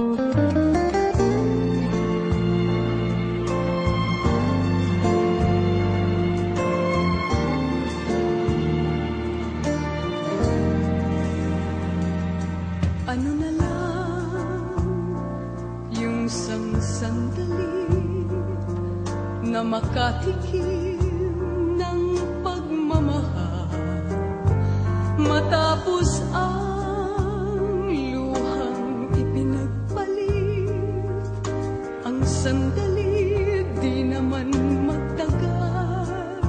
Ano na yung isang sandali makatikim sandali di naman magtagal.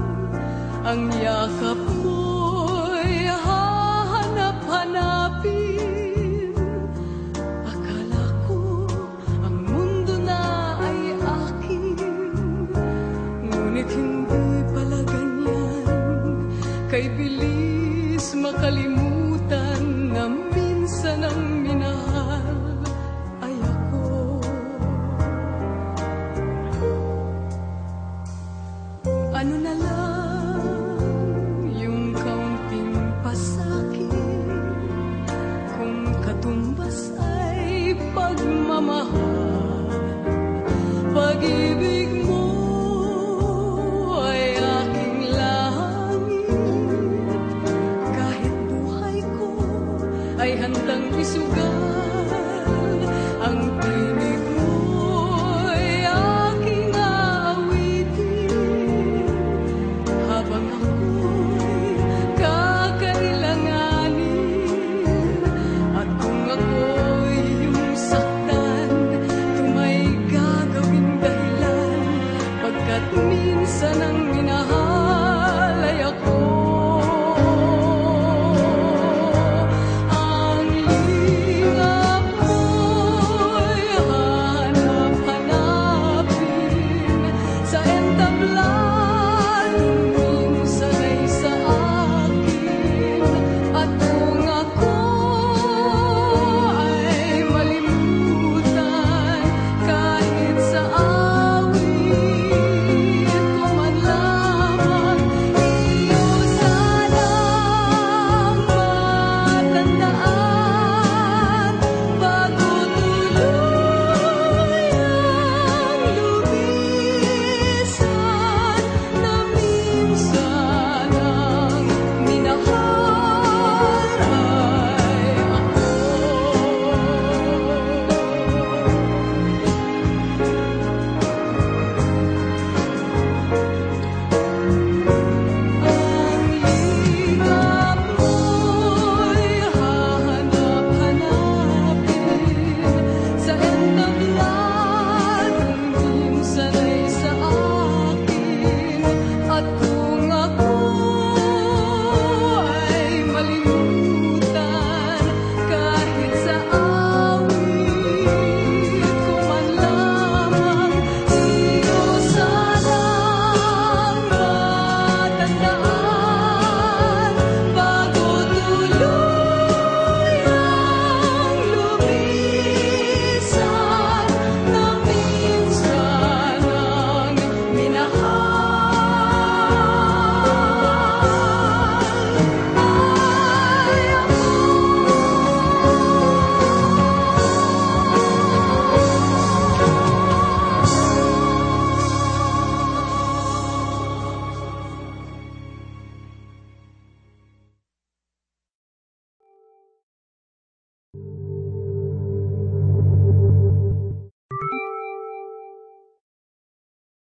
Ang yakap mo'y hahanap-hanapin. Akala ko ang mundo na ay akin. Ngunit hindi Kay bilis makalimutan Kung katumbas ay pagmamahal. Pag-ibig mo ay aking langit Kahit buhay ko ay handang isugal